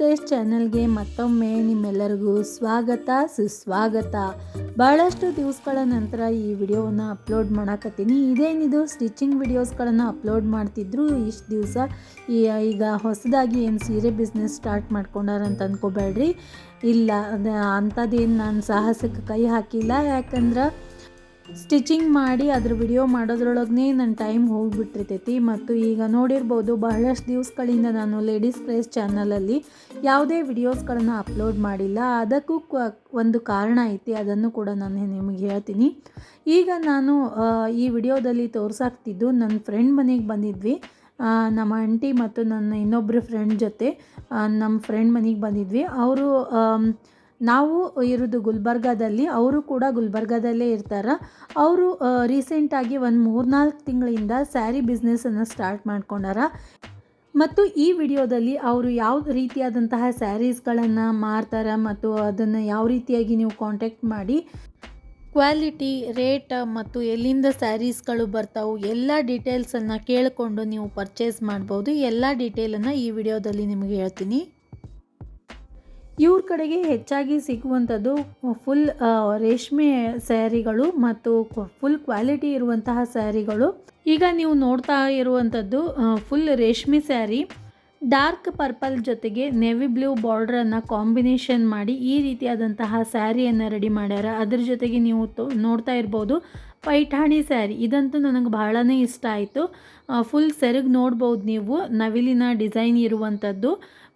Guys ಚಾನಲ್ಗೆ ಮತ್ತೊಮ್ಮೆ ನಿಮ್ಮೆಲ್ಲರಿಗೂ ಸ್ವಾಗತ, ಸುಸ್ವಾಗತ. ಭಾಳಷ್ಟು ದಿವಸಗಳ ನಂತರ ಈ ವಿಡಿಯೋವನ್ನು ಅಪ್ಲೋಡ್ ಮಾಡಾಕತ್ತೀನಿ. ಇದೇನಿದು? ಸ್ಟಿಚಿಂಗ್ ವಿಡಿಯೋಸ್ಗಳನ್ನು ಅಪ್ಲೋಡ್ ಮಾಡ್ತಿದ್ರು ಇಷ್ಟು ದಿವಸ. ಈಗ ಹೊಸದಾಗಿ ಏನು ಸೀರೆ ಬಿಸ್ನೆಸ್ ಸ್ಟಾರ್ಟ್ ಮಾಡ್ಕೊಂಡಾರಂತ ಅಂದ್ಕೋಬೇಡ್ರಿ ಇಲ್ಲ ಅಂಥದ್ದೇನು ನಾನು ಸಾಹಸಕ್ಕೆ ಕೈ ಹಾಕಿಲ್ಲ. ಯಾಕಂದ್ರೆ ಸ್ಟಿಚಿಂಗ್ ಮಾಡಿ ಅದ್ರ ವಿಡಿಯೋ ಮಾಡೋದ್ರೊಳಗೆ ನನ್ನ ಟೈಮ್ ಹೋಗಿಬಿಟ್ಟಿರ್ತೈತಿ. ಮತ್ತು ಈಗ ನೋಡಿರ್ಬೋದು ಬಹಳಷ್ಟು ದಿವಸಗಳಿಂದ ನಾನು ಲೇಡೀಸ್ ಪ್ರೈಸ್ ಚಾನಲಲ್ಲಿ ಯಾವುದೇ ವಿಡಿಯೋಸ್ಗಳನ್ನು ಅಪ್ಲೋಡ್ ಮಾಡಿಲ್ಲ. ಅದಕ್ಕೂ ಒಂದು ಕಾರಣ ಐತಿ, ಅದನ್ನು ಕೂಡ ನಾನು ನಿಮಗೆ ಹೇಳ್ತೀನಿ. ಈಗ ನಾನು ಈ ವಿಡಿಯೋದಲ್ಲಿ ತೋರ್ಸಾಕ್ತಿದ್ದು ನನ್ನ ಫ್ರೆಂಡ್ ಮನೆಗೆ ಬಂದಿದ್ವಿ. ನಮ್ಮ ಆಂಟಿ ಮತ್ತು ನನ್ನ ಇನ್ನೊಬ್ಬರು ಫ್ರೆಂಡ್ ಜೊತೆ ನಮ್ಮ ಫ್ರೆಂಡ್ ಮನೆಗೆ ಬಂದಿದ್ವಿ. ಅವರು ನಾವು ಇರೋದು ಗುಲ್ಬರ್ಗಾದಲ್ಲಿ, ಅವರು ಕೂಡ ಗುಲ್ಬರ್ಗಾದಲ್ಲೇ ಇರ್ತಾರೆ. ಅವರು ರೀಸೆಂಟಾಗಿ ಒಂದು ಮೂರ್ನಾಲ್ಕು ತಿಂಗಳಿಂದ ಸ್ಯಾರಿ ಬಿಸ್ನೆಸ್ಸನ್ನು ಸ್ಟಾರ್ಟ್ ಮಾಡ್ಕೊಂಡಾರ. ಮತ್ತು ಈ ವಿಡಿಯೋದಲ್ಲಿ ಅವರು ಯಾವ ರೀತಿಯಾದಂತಹ ಸ್ಯಾರೀಸ್ಗಳನ್ನು ಮಾರ್ತಾರೆ ಮತ್ತು ಅದನ್ನು ಯಾವ ರೀತಿಯಾಗಿ ನೀವು ಕಾಂಟ್ಯಾಕ್ಟ್ ಮಾಡಿ ಕ್ವಾಲಿಟಿ ರೇಟ್ ಮತ್ತು ಎಲ್ಲಿಂದ ಸ್ಯಾರೀಸ್ಗಳು ಬರ್ತಾವೆ, ಎಲ್ಲ ಡೀಟೇಲ್ಸನ್ನು ಕೇಳಿಕೊಂಡು ನೀವು ಪರ್ಚೇಸ್ ಮಾಡ್ಬೋದು. ಎಲ್ಲ ಡೀಟೇಲನ್ನು ಈ ವಿಡಿಯೋದಲ್ಲಿ ನಿಮಗೆ ಹೇಳ್ತೀನಿ. ಇವ್ರ ಕಡೆಗೆ ಹೆಚ್ಚಾಗಿ ಸಿಗುವಂಥದ್ದು ಫುಲ್ ರೇಷ್ಮೆ ಸ್ಯಾರಿಗಳು ಮತ್ತು ಫುಲ್ ಕ್ವಾಲಿಟಿ ಇರುವಂತಹ ಸ್ಯಾರಿಗಳು. ಈಗ ನೀವು ನೋಡ್ತಾ ಇರುವಂಥದ್ದು ಫುಲ್ ರೇಷ್ಮೆ ಸ್ಯಾರಿ. ಡಾರ್ಕ್ ಪರ್ಪಲ್ ಜೊತೆಗೆ ನೆವಿ ಬ್ಲೂ ಬಾರ್ಡ್ರನ್ನು ಕಾಂಬಿನೇಷನ್ ಮಾಡಿ ಈ ರೀತಿಯಾದಂತಹ ಸ್ಯಾರಿಯನ್ನು ರೆಡಿ ಮಾಡ್ಯಾರ. ಅದ್ರ ಜೊತೆಗೆ ನೀವು ನೋಡ್ತಾ ಇರ್ಬೋದು, ಪೈಠಾಣಿ ಸ್ಯಾರಿ. ಇದಂತೂ ನನಗೆ ಬಹಳನೇ ಇಷ್ಟ ಆಯಿತು. ಫುಲ್ ಸೆರಗ್ ನೋಡ್ಬೋದು ನೀವು. ನವಿಲಿನ ಡಿಸೈನ್ ಇರುವಂಥದ್ದು.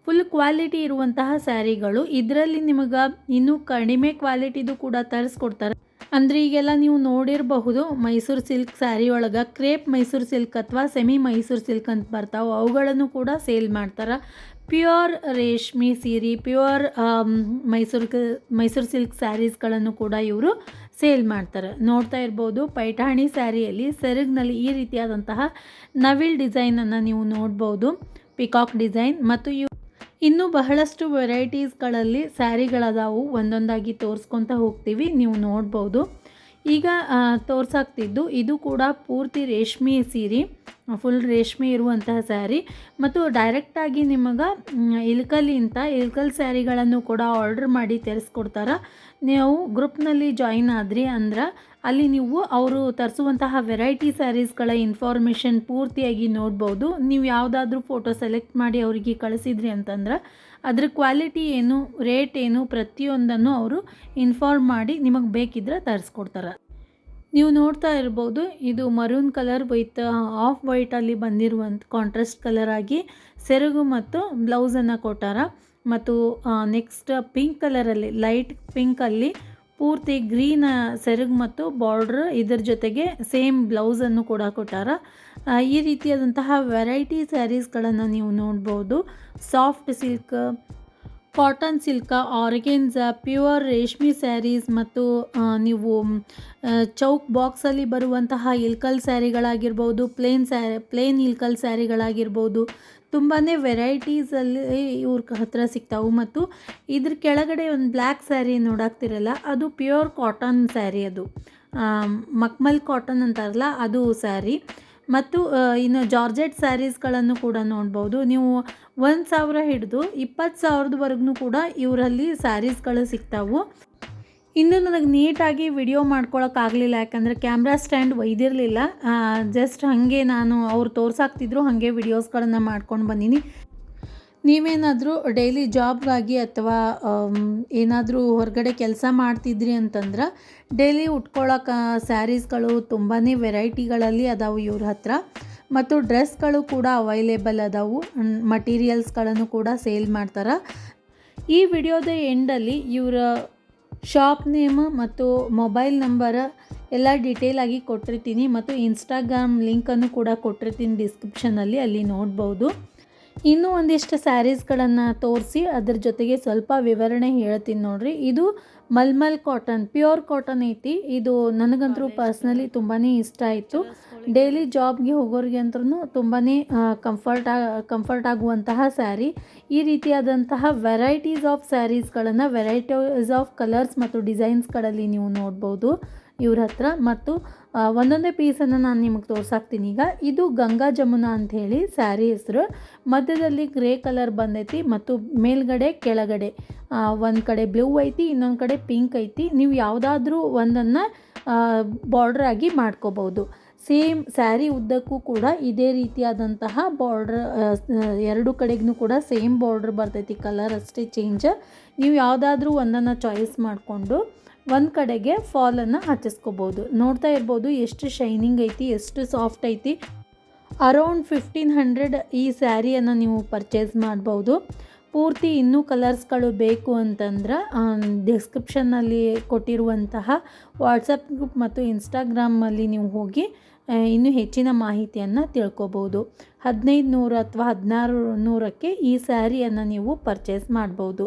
ಫುಲ್ ಕ್ವಾಲಿಟಿ ಇರುವಂತಹ ಸ್ಯಾರಿಗಳು. ಇದರಲ್ಲಿ ನಿಮಗೆ ಇನ್ನೂ ಕಡಿಮೆ ಕ್ವಾಲಿಟಿದು ಕೂಡ ತರಿಸ್ಕೊಡ್ತಾರೆ. ಅಂದರೆ ಈಗೆಲ್ಲ ನೀವು ನೋಡಿರಬಹುದು, ಮೈಸೂರು ಸಿಲ್ಕ್ ಸ್ಯಾರಿ ಒಳಗೆ ಕ್ರೇಪ್ ಮೈಸೂರು ಸಿಲ್ಕ್ ಅಥವಾ ಸೆಮಿ ಮೈಸೂರು ಸಿಲ್ಕ್ ಅಂತ ಬರ್ತಾವೆ. ಅವುಗಳನ್ನು ಕೂಡ ಸೇಲ್ ಮಾಡ್ತಾರೆ. ಪ್ಯೂರ್ ರೇಷ್ಮೆ ಸೀರೆ, ಪ್ಯೂರ್ ಮೈಸೂರು ಮೈಸೂರು ಸಿಲ್ಕ್ ಸ್ಯಾರೀಸ್ಗಳನ್ನು ಕೂಡ ಇವರು ಸೇಲ್ ಮಾಡ್ತಾರೆ. ನೋಡ್ತಾ ಇರ್ಬೋದು, ಪೈಠಾಣಿ ಸ್ಯಾರಿಯಲ್ಲಿ ಸೆರಗ್ನಲ್ಲಿ ಈ ರೀತಿಯಾದಂತಹ ನವಿಲ್ ಡಿಸೈನನ್ನು ನೀವು ನೋಡ್ಬೋದು. ಪಿಕಾಕ್ ಡಿಸೈನ್ ಮತ್ತು ಇವು ಇನ್ನೂ ಬಹಳಷ್ಟು ವೆರೈಟೀಸ್ಗಳಲ್ಲಿ ಸ್ಯಾರಿಗಳದಾವು ಒಂದೊಂದಾಗಿ ತೋರಿಸ್ಕೊತ ಹೋಗ್ತೀವಿ, ನೀವು ನೋಡ್ಬೋದು. ಈಗ ತೋರ್ಸಾಗ್ತಿದ್ದು ಇದು ಕೂಡ ಪೂರ್ತಿ ರೇಷ್ಮೆ ಸೀರೆ. ಫುಲ್ ರೇಷ್ಮೆ ಇರುವಂತಹ ಸ್ಯಾರಿ. ಮತ್ತು ಡೈರೆಕ್ಟಾಗಿ ನಿಮಗೆ ಇಲ್ಕಲಿಂತ ಇಲ್ಕಲ್ ಸ್ಯಾರಿಗಳನ್ನು ಕೂಡ ಆರ್ಡ್ರ್ ಮಾಡಿ ತರಿಸ್ಕೊಡ್ತಾರೆ. ನೀವು ಗ್ರೂಪ್ನಲ್ಲಿ ಜಾಯಿನ್ ಆದ್ರಿ ಅಂದ್ರೆ ಅಲ್ಲಿ ನೀವು ಅವರು ತರಿಸುವಂತಹ ವೆರೈಟಿ ಸ್ಯಾರೀಸ್ಗಳ ಇನ್ಫಾರ್ಮೇಷನ್ ಪೂರ್ತಿಯಾಗಿ ನೋಡ್ಬೋದು. ನೀವು ಯಾವುದಾದ್ರೂ ಫೋಟೋ ಸೆಲೆಕ್ಟ್ ಮಾಡಿ ಅವರಿಗೆ ಕಳಿಸಿದ್ರಿ ಅಂತಂದ್ರೆ ಅದ್ರ ಕ್ವಾಲಿಟಿ ಏನು ರೇಟ್ ಏನು ಪ್ರತಿಯೊಂದನ್ನು ಅವರು ಇನ್ಫಾರ್ಮ್ ಮಾಡಿ ನಿಮಗೆ ಬೇಕಿದ್ರೆ ತರಿಸ್ಕೊಡ್ತಾರೆ. ನೀವು ನೋಡ್ತಾ ಇರ್ಬೋದು, ಇದು ಮರೂನ್ ಕಲರ್ ವಿತ್ ಆಫ್ ವೈಟಲ್ಲಿ ಬಂದಿರುವಂಥ ಕಾಂಟ್ರಾಸ್ಟ್ ಕಲರ್ ಆಗಿ ಸೆರಗು ಮತ್ತು ಬ್ಲೌಸನ್ನು ಕೊಟ್ಟಾರ. ಮತ್ತು ನೆಕ್ಸ್ಟ್ ಪಿಂಕ್ ಕಲರಲ್ಲಿ ಲೈಟ್ ಪಿಂಕಲ್ಲಿ ಪೂರ್ತಿ ಗ್ರೀನ್ ಸೆರಗು ಮತ್ತು ಬಾರ್ಡ್ರ್ ಇದ್ರ ಜೊತೆಗೆ ಸೇಮ್ ಬ್ಲೌಸನ್ನು ಕೂಡ ಕೊಟ್ಟಾರ. ಈ ರೀತಿಯಾದಂತಹ ವೆರೈಟಿ ಸ್ಯಾರೀಸ್ಗಳನ್ನು ನೀವು ನೋಡ್ಬೋದು. Soft silk cotton silk organza pure ರೇಷ್ಮೆ ಸ್ಯಾರೀಸ್ ಮತ್ತು ನೀವು ಚೌಕ್ ಬಾಕ್ಸಲ್ಲಿ ಬರುವಂತಹ ಇಲ್ಕಲ್ ಸ್ಯಾರಿಗಳಾಗಿರ್ಬೋದು, ಪ್ಲೇನ್ ಸ್ಯಾರಿ ಪ್ಲೇನ್ ಇಲ್ಕಲ್ ಸ್ಯಾರಿಗಳಾಗಿರ್ಬೋದು ತುಂಬಾ ವೆರೈಟೀಸಲ್ಲಿ ಇವ್ರ ಹತ್ರ ಸಿಗ್ತಾವೆ. ಮತ್ತು ಇದ್ರ ಕೆಳಗಡೆ ಒಂದು ಬ್ಲ್ಯಾಕ್ ಸ್ಯಾರಿ ನೋಡಾಕ್ತಿರಲ್ಲ ಅದು ಪ್ಯೂರ್ ಕಾಟನ್ ಸ್ಯಾರಿ ಅದು. ಮಕ್ಮಲ್ ಕಾಟನ್ ಅಂತಾರಲ್ಲ, ಅದು ಸ್ಯಾರಿ. ಮತ್ತು ಇನ್ನು ಜಾರ್ಜೆಟ್ ಸ್ಯಾರೀಸ್ಗಳನ್ನು ಕೂಡ ನೋಡ್ಬೋದು. ನೀವು ಒಂದು ಸಾವಿರ ಹಿಡಿದು ಇಪ್ಪತ್ತು ಸಾವಿರದವರೆಗೂ ಕೂಡ ಇವರಲ್ಲಿ ಸ್ಯಾರೀಸ್ಗಳು ಸಿಗ್ತಾವೆ. ಇನ್ನು ನನಗೆ ನೀಟಾಗಿ ವಿಡಿಯೋ ಮಾಡ್ಕೊಳಕ್ಕಾಗಲಿಲ್ಲ ಯಾಕಂದರೆ ಕ್ಯಾಮ್ರಾ ಸ್ಟ್ಯಾಂಡ್ ಒಯ್ದಿರಲಿಲ್ಲ. ಜಸ್ಟ್ ಹಾಗೆ ನಾನು ಅವ್ರು ತೋರ್ಸಾಕ್ತಿದ್ರು, ಹಾಗೆ ವಿಡಿಯೋಸ್ಗಳನ್ನು ಮಾಡ್ಕೊಂಡು ಬಂದೀನಿ. ನೀವೇನಾದರೂ ಡೈಲಿ ಜಾಬ್ಗಾಗಿ ಅಥವಾ ಏನಾದರೂ ಹೊರಗಡೆ ಕೆಲಸ ಮಾಡ್ತಿದ್ರಿ ಅಂತಂದ್ರೆ ಡೈಲಿ ಉಟ್ಕೊಳ್ಳೋಕೆ ಸ್ಯಾರೀಸ್ಗಳು ತುಂಬಾ ವೆರೈಟಿಗಳಲ್ಲಿ ಅದಾವು ಇವ್ರ ಹತ್ರ. ಮತ್ತು ಡ್ರೆಸ್ಗಳು ಕೂಡ ಅವೈಲೇಬಲ್ ಅದಾವು. ಮಟೀರಿಯಲ್ಸ್ಗಳನ್ನು ಕೂಡ ಸೇಲ್ ಮಾಡ್ತಾರೆ. ಈ ವಿಡಿಯೋದ ಎಂಡಲ್ಲಿ ಇವರ ಶಾಪ್ ನೇಮ್ ಮತ್ತು ಮೊಬೈಲ್ ನಂಬರ್ ಎಲ್ಲ ಡೀಟೇಲ್ ಆಗಿ ಕೊಟ್ಟಿರ್ತೀನಿ. ಮತ್ತು ಇನ್ಸ್ಟಾಗ್ರಾಮ್ ಲಿಂಕನ್ನು ಕೂಡ ಕೊಟ್ಟಿರ್ತೀನಿ ಡಿಸ್ಕ್ರಿಪ್ಷನಲ್ಲಿ ಅಲ್ಲಿ ನೋಡ್ಬೋದು. ಇನ್ನೂ ಒಂದಿಷ್ಟು ಸ್ಯಾರೀಸ್ಗಳನ್ನು ತೋರಿಸಿ ಅದ್ರ ಜೊತೆಗೆ ಸ್ವಲ್ಪ ವಿವರಣೆ ಹೇಳ್ತೀನಿ ನೋಡ್ರಿ. ಇದು ಮಲ್ಮಲ್ ಕಾಟನ್, ಪ್ಯೂರ್ ಕಾಟನ್ ಐತಿ. ಇದು ನನಗಂತರೂ ಪರ್ಸ್ನಲಿ ತುಂಬಾ ಇಷ್ಟ ಆಯಿತು. ಡೈಲಿ ಜಾಬ್ಗೆ ಹೋಗೋರಿಗೆ ಅಂದ್ರೂ ತುಂಬಾ ಕಂಫರ್ಟ್ ಕಂಫರ್ಟ್ ಆಗುವಂತಹ ಸ್ಯಾರಿ. ಈ ರೀತಿಯಾದಂತಹ ವೆರೈಟೀಸ್ ಆಫ್ ಸ್ಯಾರೀಸ್ಗಳನ್ನು, ವೆರೈಟೀಸ್ ಆಫ್ ಕಲರ್ಸ್ ಮತ್ತು ಡಿಸೈನ್ಸ್ಗಳಲ್ಲಿ ನೀವು ನೋಡ್ಬೋದು. ಇವ್ರ ಹತ್ರ. ಮತ್ತು ಒಂದೊಂದೇ ಪೀಸನ್ನು ನಾನು ನಿಮಗೆ ತೋರ್ಸಾಕ್ತೀನಿ. ಈಗ ಇದು ಗಂಗಾ ಜಮುನಾ ಅಂಥೇಳಿ ಸ್ಯಾರಿ ಹೆಸರು. ಮಧ್ಯದಲ್ಲಿ ಗ್ರೇ ಕಲರ್ ಬಂದೈತಿ ಮತ್ತು ಮೇಲ್ಗಡೆ ಕೆಳಗಡೆ ಒಂದು ಕಡೆ ಬ್ಲೂ ಐತಿ, ಇನ್ನೊಂದು ಕಡೆ ಪಿಂಕ್ ಐತಿ. ನೀವು ಯಾವುದಾದ್ರೂ ಒಂದನ್ನು ಬಾರ್ಡ್ರ್ ಆಗಿ ಮಾಡ್ಕೋಬೋದು. ಸೇಮ್ ಸ್ಯಾರಿ ಉದ್ದಕ್ಕೂ ಕೂಡ ಇದೇ ರೀತಿಯಾದಂತಹ ಬಾರ್ಡ್ರ್ ಎರಡು ಕಡೆಗೂ ಕೂಡ ಸೇಮ್ ಬಾರ್ಡ್ರ್ ಬರ್ತೈತಿ. ಕಲರ್ ಅಷ್ಟೇ ಚೇಂಜ್ ನೀವು ಯಾವುದಾದ್ರೂ ಒಂದನ್ನು ಚಾಯ್ಸ್ ಮಾಡಿಕೊಂಡು ಒಂದು ಕಡೆಗೆ ಫಾಲನ್ನು ಹಚ್ಚಿಸ್ಕೋಬೋದು. ನೋಡ್ತಾ ಇರ್ಬೋದು ಎಷ್ಟು ಶೈನಿಂಗ್ ಐತಿ, ಎಷ್ಟು ಸಾಫ್ಟ್ ಐತಿ. ಅರೌಂಡ್ ಫಿಫ್ಟೀನ್ ಹಂಡ್ರೆಡ್ ಈ ಸ್ಯಾರಿಯನ್ನು ನೀವು ಪರ್ಚೇಸ್ ಮಾಡ್ಬೋದು. ಪೂರ್ತಿ ಇನ್ನೂ ಕಲರ್ಸ್ಗಳು ಬೇಕು ಅಂತಂದ್ರೆ ಡಿಸ್ಕ್ರಿಪ್ಷನ್ನಲ್ಲಿ ಕೊಟ್ಟಿರುವಂತಹ ವಾಟ್ಸಪ್ ಗ್ರೂಪ್ ಮತ್ತು ಇನ್ಸ್ಟಾಗ್ರಾಮಲ್ಲಿ ನೀವು ಹೋಗಿ ಇನ್ನೂ ಹೆಚ್ಚಿನ ಮಾಹಿತಿಯನ್ನು ತಿಳ್ಕೊಬೋದು. ಹದಿನೈದು ನೂರು ಅಥವಾ ಹದಿನಾರು ನೂರಕ್ಕೆ ಈ ಸ್ಯಾರಿಯನ್ನು ನೀವು ಪರ್ಚೇಸ್ ಮಾಡ್ಬೋದು.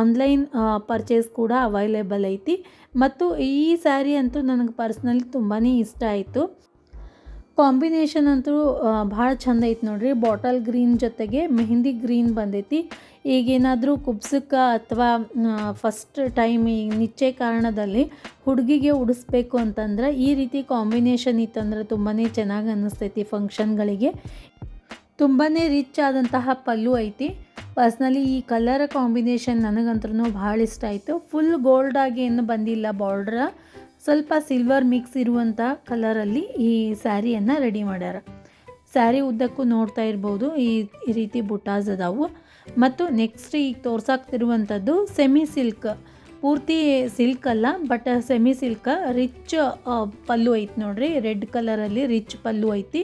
ಆನ್ಲೈನ್ ಪರ್ಚೇಸ್ ಕೂಡ ಅವೈಲೇಬಲ್ ಐತಿ. ಮತ್ತು ಈ ಸ್ಯಾರಿ ಅಂತೂ ನನಗೆ ಪರ್ಸ್ನಲಿ ತುಂಬಾ ಇಷ್ಟ ಆಯಿತು. ಕಾಂಬಿನೇಷನ್ ಅಂತೂ ಭಾಳ ಚಂದ ಐತಿ ನೋಡ್ರಿ. ಬಾಟಲ್ ಗ್ರೀನ್ ಜೊತೆಗೆ ಮೆಹಂದಿ ಗ್ರೀನ್ ಬಂದೈತಿ. ಈಗೇನಾದರೂ ಕುಬ್ಸಕ್ಕೆ ಅಥವಾ ಫಸ್ಟ್ ಟೈಮ್ ಈ ನಿಚ್ಚೆ ಕಾರಣದಲ್ಲಿ ಹುಡುಗಿಗೆ ಉಡಿಸ್ಬೇಕು ಅಂತಂದ್ರೆ ಈ ರೀತಿ ಕಾಂಬಿನೇಷನ್ ಇತ್ತಂದ್ರೆ ತುಂಬಾ ಚೆನ್ನಾಗಿ ಅನ್ನಿಸ್ತೈತಿ ಫಂಕ್ಷನ್ಗಳಿಗೆ ತುಂಬಾ ರಿಚ್ ಆದಂತಹ ಪಲ್ಲು ಐತಿ. ಪರ್ಸ್ನಲಿ ಈ ಕಲರ್ ಕಾಂಬಿನೇಷನ್ ನನಗಂತೂ ಭಾಳ ಇಷ್ಟ ಆಯಿತು. ಫುಲ್ ಗೋಲ್ಡ್ ಆಗಿ ಏನು ಬಂದಿಲ್ಲ ಬಾರ್ಡ್ರ ಸ್ವಲ್ಪ ಸಿಲ್ವರ್ ಮಿಕ್ಸ್ ಇರುವಂಥ ಕಲರಲ್ಲಿ ಈ ಸ್ಯಾರಿಯನ್ನು ರೆಡಿ ಮಾಡ್ಯಾರ. ಸ್ಯಾರಿ ಉದ್ದಕ್ಕೂ ನೋಡ್ತಾ ಇರ್ಬೋದು. ಈ ಈ ರೀತಿ ಬುಟಾಸ್ ಅದಾವು. ಮತ್ತು ನೆಕ್ಸ್ಟ್ ಈಗ ತೋರ್ಸಾಕ್ತಿರುವಂಥದ್ದು ಸೆಮಿ ಸಿಲ್ಕ್. ಪೂರ್ತಿ ಸಿಲ್ಕ್ ಅಲ್ಲ, but semi silk rich pallu ಐತಿ ನೋಡ್ರಿ. ರೆಡ್ ಕಲರಲ್ಲಿ ರಿಚ್ ಪಲ್ಲು ಐತಿ.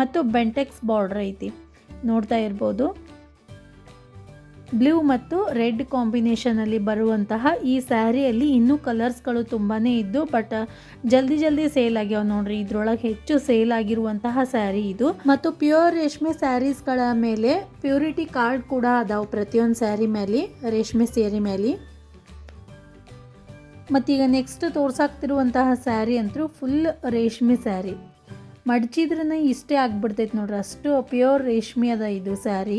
ಮತ್ತು ಬೆಂಟೆಕ್ಸ್ ಬಾರ್ಡ್ರ್ ಐತಿ. ನೋಡ್ತಾ ಇರ್ಬೋದು. ಬ್ಲೂ ಮತ್ತು ರೆಡ್ ಕಾಂಬಿನೇಷನಲ್ಲಿ ಬರುವಂತಹ ಈ ಸ್ಯಾರಿಯಲ್ಲಿ ಇನ್ನೂ ಕಲರ್ಸ್ಗಳು ತುಂಬಾ ಇದ್ದು ಬಟ್ ಜಲ್ದಿ ಜಲ್ದಿ ಸೇಲ್ ಆಗ್ಯಾವ ನೋಡ್ರಿ. ಇದ್ರೊಳಗೆ ಹೆಚ್ಚು ಸೇಲ್ ಆಗಿರುವಂತಹ ಸ್ಯಾರಿ ಇದು. ಮತ್ತು ಪ್ಯೂರ್ ರೇಷ್ಮೆ ಸ್ಯಾರೀಸ್ಗಳ ಮೇಲೆ ಪ್ಯೂರಿಟಿ ಕಾರ್ಡ್ ಕೂಡ ಅದಾವು ಪ್ರತಿಯೊಂದು ಸ್ಯಾರಿ ಮೇಲೆ ರೇಷ್ಮೆ ಸ್ಯಾರಿ ಮೇಲೆ ಮತ್ತೀಗ ನೆಕ್ಸ್ಟ್ ತೋರ್ಸಾಕ್ತಿರುವಂತಹ ಸ್ಯಾರಿ ಅಂತೂ ಫುಲ್ ರೇಷ್ಮೆ ಸ್ಯಾರಿ. ಮಡಚಿದ್ರನ ಇಷ್ಟೇ ಆಗ್ಬಿಡ್ತೈತೆ ನೋಡ್ರಿ. ಅಷ್ಟು ಪ್ಯೂರ್ ರೇಷ್ಮೆ ಅದ ಇದು ಸ್ಯಾರಿ.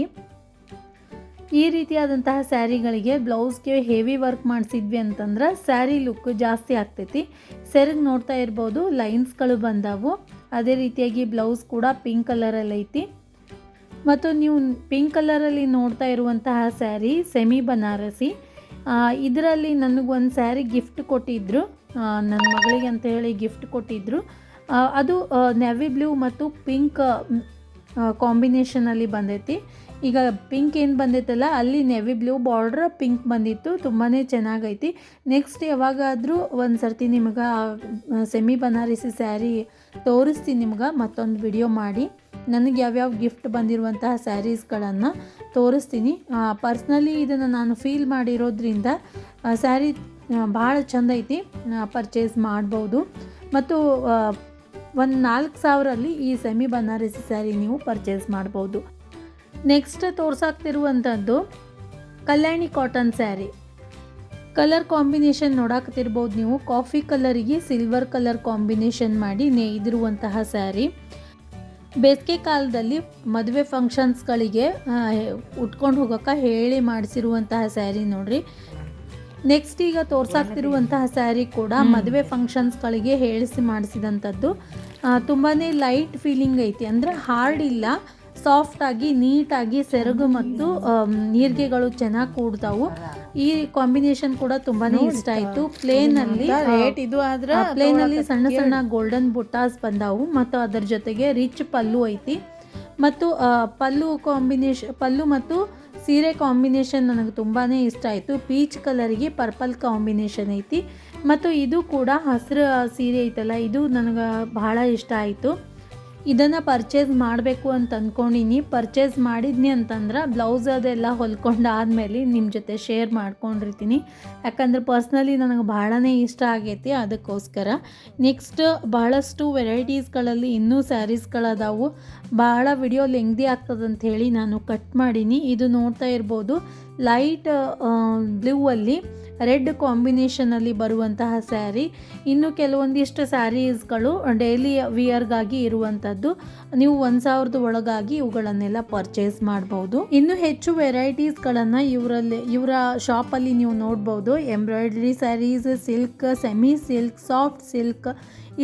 ಈ ರೀತಿಯಾದಂತಹ ಸ್ಯಾರಿಗಳಿಗೆ ಬ್ಲೌಸ್ಗೆ ಹೆವಿ ವರ್ಕ್ ಮಾಡಿಸಿದ್ವಿ ಅಂತಂದ್ರೆ ಸ್ಯಾರಿ ಲುಕ್ ಜಾಸ್ತಿ ಆಗ್ತೈತಿ. ಸೆರಗ್ ನೋಡ್ತಾ ಇರ್ಬೋದು, ಲೈನ್ಸ್ಗಳು ಬಂದವು. ಅದೇ ರೀತಿಯಾಗಿ ಬ್ಲೌಸ್ ಕೂಡ ಪಿಂಕ್ ಕಲರಲ್ಲಿ ಐತಿ. ಮತ್ತು ನೀವು ಪಿಂಕ್ ಕಲರಲ್ಲಿ ನೋಡ್ತಾ ಇರುವಂತಹ ಸ್ಯಾರಿ ಸೆಮಿ ಬನಾರಸಿ. ಇದರಲ್ಲಿ ನನಗೊಂದು ಸ್ಯಾರಿ ಗಿಫ್ಟ್ ಕೊಟ್ಟಿದ್ದರು ನನ್ನ ಮಗಳಿಗೆ ಅಂತ ಹೇಳಿ ಗಿಫ್ಟ್ ಕೊಟ್ಟಿದ್ದರು ಅದು ನೆವಿ ಬ್ಲೂ ಮತ್ತು ಪಿಂಕ್ ಕಾಂಬಿನೇಷನಲ್ಲಿ ಬಂದೈತಿ. ಈಗ ಪಿಂಕ್ ಏನು ಬಂದಿತ್ತಲ್ಲ, ಅಲ್ಲಿ ನೆವಿ ಬ್ಲೂ ಬಾರ್ಡ್ರ್ ಪಿಂಕ್ ಬಂದಿತ್ತು ತುಂಬಾ ಚೆನ್ನಾಗೈತಿ. ನೆಕ್ಸ್ಟ್ ಯಾವಾಗಾದರೂ ಒಂದು ಸರ್ತಿ ನಿಮ್ಗೆ ಸೆಮಿ ಬನಾರಸಿ ಸ್ಯಾರಿ ತೋರಿಸ್ತೀನಿ ನಿಮ್ಗೆ, ಮತ್ತೊಂದು ವಿಡಿಯೋ ಮಾಡಿ. ನನಗೆ ಯಾವ್ಯಾವ ಗಿಫ್ಟ್ ಬಂದಿರುವಂತಹ ಸ್ಯಾರೀಸ್ಗಳನ್ನು ತೋರಿಸ್ತೀನಿ. ಪರ್ಸ್ನಲಿ ಇದನ್ನು ನಾನು ಫೀಲ್ ಮಾಡಿರೋದ್ರಿಂದ ಸ್ಯಾರಿ ಭಾಳ ಚಂದ ಐತಿ ಪರ್ಚೇಸ್ ಮಾಡ್ಬೋದು. ಮತ್ತು ಒಂದು ನಾಲ್ಕು ಸಾವಿರಲ್ಲಿ ಈ ಸೆಮಿ ಬನಾರಸಿ ಸ್ಯಾರಿ ನೀವು ಪರ್ಚೇಸ್ ಮಾಡ್ಬೋದು. Next ತೋರ್ಸಾಕ್ತಿರುವಂಥದ್ದು Kalyani cotton sari. Colour combination ನೋಡಾಕತಿರ್ಬೋದು ನೀವು. ಕಾಫಿ ಕಲರಿಗೆ ಸಿಲ್ವರ್ ಕಲರ್ ಕಾಂಬಿನೇಷನ್ ಮಾಡಿ ನೇಯ್ದಿರುವಂತಹ ಸ್ಯಾರಿ. ಬೇಸಿಗೆ ಕಾಲದಲ್ಲಿ ಮದುವೆ ಫಂಕ್ಷನ್ಸ್ಗಳಿಗೆ ಉಟ್ಕೊಂಡು ಹೋಗೋಕೆ ಹೇಳಿ ಮಾಡಿಸಿರುವಂತಹ ಸ್ಯಾರಿ ನೋಡ್ರಿ. ನೆಕ್ಸ್ಟ್ ಈಗ ತೋರ್ಸಾಕ್ತಿರುವಂತಹ ಸ್ಯಾರಿ ಕೂಡ ಮದುವೆ ಫಂಕ್ಷನ್ಸ್ಗಳಿಗೆ ಹೇಳಿಸಿ ಮಾಡಿಸಿದಂಥದ್ದು. ತುಂಬಾ ಲೈಟ್ ಫೀಲಿಂಗ್ ಐತಿ. ಅಂದರೆ ಹಾರ್ಡ್ ಇಲ್ಲ. ಸಾಫ್ಟಾಗಿ ನೀಟಾಗಿ ಸೆರಗು ಮತ್ತು ನೀರ್ಗೆಗಳು ಚೆನ್ನಾಗಿ ಕೂಡ್ತಾವು. ಈ ಕಾಂಬಿನೇಷನ್ ಕೂಡ ತುಂಬಾನೇ ಇಷ್ಟ ಆಯಿತು. ಪ್ಲೇನಲ್ಲಿ ರೇಟ್ ಇದು ಆದ್ರೆ ಪ್ಲೇನಲ್ಲಿ ಸಣ್ಣ ಸಣ್ಣ ಗೋಲ್ಡನ್ ಬುಟ್ಟಾಸ್ ಬಂದಾವು. ಮತ್ತು ಅದರ ಜೊತೆಗೆ ರಿಚ್ ಪಲ್ಲು ಐತಿ. ಮತ್ತು ಪಲ್ಲು ಕಾಂಬಿನೇಷನ್ ಪಲ್ಲು ಮತ್ತು ಸೀರೆ ಕಾಂಬಿನೇಷನ್ ನನಗೆ ತುಂಬಾ ಇಷ್ಟ ಆಯಿತು. ಪೀಚ್ ಕಲರಿಗೆ ಪರ್ಪಲ್ ಕಾಂಬಿನೇಷನ್ ಐತಿ. ಮತ್ತು ಇದು ಕೂಡ ಹಸಿರು ಸೀರೆ ಐತಲ್ಲ ಇದು ನನಗೆ ಬಹಳ ಇಷ್ಟ ಆಯಿತು. ಇದನ್ನು ಪರ್ಚೇಸ್ ಮಾಡಬೇಕು ಅಂತ ಅಂದ್ಕೊಂಡಿನಿ ಪರ್ಚೇಸ್ ಮಾಡಿದ್ನಿ ಅಂತಂದ್ರೆ ಬ್ಲೌಸ್ ಅದೆಲ್ಲ ಹೊಲ್ಕೊಂಡು ಆದಮೇಲೆ ನಿಮ್ಮ ಜೊತೆ ಶೇರ್ ಮಾಡ್ಕೊಂಡಿರ್ತೀನಿ. ಯಾಕಂದ್ರೆ ಪರ್ಸ್ನಲಿ ನನಗೆ ಭಾಳನೇ ಇಷ್ಟ ಆಗೈತಿ ಅದಕ್ಕೋಸ್ಕರ. ನೆಕ್ಸ್ಟ್ ಬಹಳಷ್ಟು ವೆರೈಟೀಸ್ಗಳಲ್ಲಿ ಇನ್ನೂ ಸ್ಯಾರೀಸ್ಗಳದಾವು ಭಾಳ ವಿಡಿಯೋ ಲೆಂಗ್ದಿ ಆಗ್ತದಂತ ಹೇಳಿ ನಾನು ಕಟ್ ಮಾಡೀನಿ. ಇದು ನೋಡ್ತಾ ಇರ್ಬೋದು. ಲೈಟ್ ಬ್ಲೂ ಅಲ್ಲಿ ರೆಡ್ ಕಾಂಬಿನೇಷನಲ್ಲಿ ಬರುವಂತಹ ಸ್ಯಾರಿ. ಇನ್ನು ಕೆಲವೊಂದಿಷ್ಟು ಸ್ಯಾರೀಸ್ಗಳು ಡೈಲಿ ವಿಯರ್ಗಾಗಿ ಇರುವಂಥದ್ದು ನೀವು ಒಂದು ಸಾವಿರದ ಒಳಗಾಗಿ ಇವುಗಳನ್ನೆಲ್ಲ ಪರ್ಚೇಸ್ ಮಾಡ್ಬೋದು. ಇನ್ನು ಹೆಚ್ಚು ವೆರೈಟೀಸ್ಗಳನ್ನು ಇವರಲ್ಲಿ, ಇವರ ಶಾಪಲ್ಲಿ ನೀವು ನೋಡ್ಬೋದು. Embroidery saris silk semi silk soft silk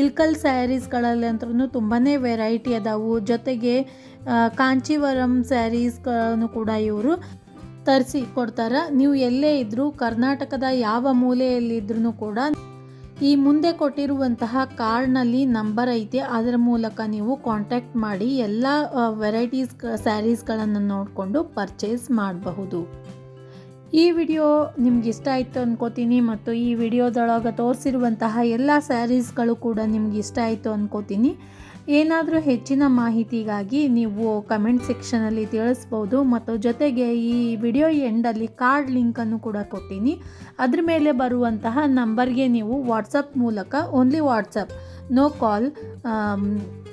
Ilkal ಸ್ಯಾರೀಸ್ಗಳಲ್ಲಿ ಅಂತೂ ತುಂಬಾ ವೆರೈಟಿ ಅದಾವು. ಜೊತೆಗೆ ಕಾಂಚೀವರಂ ಸ್ಯಾರೀಸ್ಗಳನ್ನು ಕೂಡ ಇವರು ತರಿಸಿ ಕೊಡ್ತಾರೆ. ನೀವು ಎಲ್ಲೇ ಇದ್ದರೂ ಕರ್ನಾಟಕದ ಯಾವ ಮೂಲೆಯಲ್ಲಿದ್ರೂ ಕೂಡ ಈ ಮುಂದೆ ಕೊಟ್ಟಿರುವಂತಹ ಕಾರ್ಡ್ನಲ್ಲಿ ನಂಬರ್ ಐತೆ. ಅದರ ಮೂಲಕ ನೀವು ಕಾಂಟ್ಯಾಕ್ಟ್ ಮಾಡಿ ಎಲ್ಲ ವೆರೈಟೀಸ್ ಸ್ಯಾರೀಸ್ಗಳನ್ನು ನೋಡಿಕೊಂಡು ಪರ್ಚೇಸ್ ಮಾಡಬಹುದು. ಈ ವಿಡಿಯೋ ನಿಮ್ಗೆ ಇಷ್ಟ ಆಯಿತು ಅನ್ಕೋತೀನಿ ಮತ್ತು ಈ ವಿಡಿಯೋದೊಳಗೆ ತೋರಿಸಿರುವಂತಹ ಎಲ್ಲ ಸ್ಯಾರೀಸ್ಗಳು ಕೂಡ ನಿಮ್ಗೆ ಇಷ್ಟ ಆಯಿತು ಅನ್ಕೋತೀನಿ. ಏನಾದರೂ ಹೆಚ್ಚಿನ ಮಾಹಿತಿಗಾಗಿ ನೀವು ಕಮೆಂಟ್ ಸೆಕ್ಷನಲ್ಲಿ ತಿಳಿಸ್ಬೋದು. ಮತ್ತು ಜೊತೆಗೆ ಈ ವಿಡಿಯೋ ಎಂಡಲ್ಲಿ ಕಾರ್ಡ್ ಲಿಂಕನ್ನು ಕೂಡ ಕೊಟ್ಟಿನಿ ಅದ್ರ ಮೇಲೆ ಬರುವಂತಹ ನಂಬರ್ಗೆ ನೀವು ವಾಟ್ಸಪ್ ಮೂಲಕ only WhatsApp no call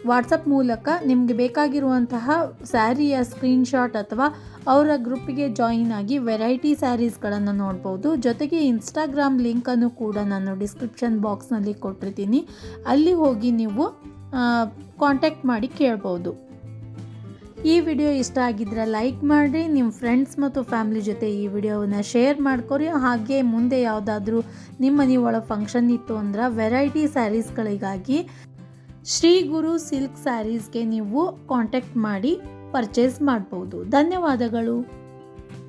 WhatsApp ಮೂಲಕ ನಿಮಗೆ ಬೇಕಾಗಿರುವಂತಹ ಸ್ಯಾರಿಯ ಸ್ಕ್ರೀನ್ಶಾಟ್ ಅಥವಾ ಅವರ ಗ್ರೂಪಿಗೆ ಜಾಯಿನ್ ಆಗಿ ವೆರೈಟಿ ಸ್ಯಾರೀಸ್ಗಳನ್ನು ನೋಡ್ಬೋದು. ಜೊತೆಗೆ ಇನ್ಸ್ಟಾಗ್ರಾಮ್ ಲಿಂಕನ್ನು ಕೂಡ ನಾನು ಡಿಸ್ಕ್ರಿಪ್ಷನ್ ಬಾಕ್ಸ್ನಲ್ಲಿ ಕೊಟ್ಟಿರ್ತೀನಿ. ಅಲ್ಲಿ ಹೋಗಿ ನೀವು ಕಾಂಟ್ಯಾಕ್ಟ್ ಮಾಡಿ ಕೇಳ್ಬೋದು. ಈ ವಿಡಿಯೋ ಇಷ್ಟ ಆಗಿದ್ರೆ ಲೈಕ್ ಮಾಡಿರಿ ನಿಮ್ಮ ಫ್ರೆಂಡ್ಸ್ ಮತ್ತು ಫ್ಯಾಮ್ಲಿ ಜೊತೆ ಈ ವಿಡಿಯೋವನ್ನು ಶೇರ್ ಮಾಡ್ಕೊರಿ. ಹಾಗೆ ಮುಂದೆ ಯಾವುದಾದ್ರೂ ನಿಮ್ಮ ಮನೆ ಒಳಗೆ ಫಂಕ್ಷನ್ ಇತ್ತು ಅಂದ್ರೆ ವೆರೈಟಿ ಸ್ಯಾರೀಸ್ಗಳಿಗಾಗಿ ಶ್ರೀ ಗುರು ಸಿಲ್ಕ್ ಸ್ಯಾರೀಸ್ಗೆ ನೀವು ಕಾಂಟ್ಯಾಕ್ಟ್ ಮಾಡಿ ಪರ್ಚೇಸ್ ಮಾಡ್ಬೋದು. ಧನ್ಯವಾದಗಳು.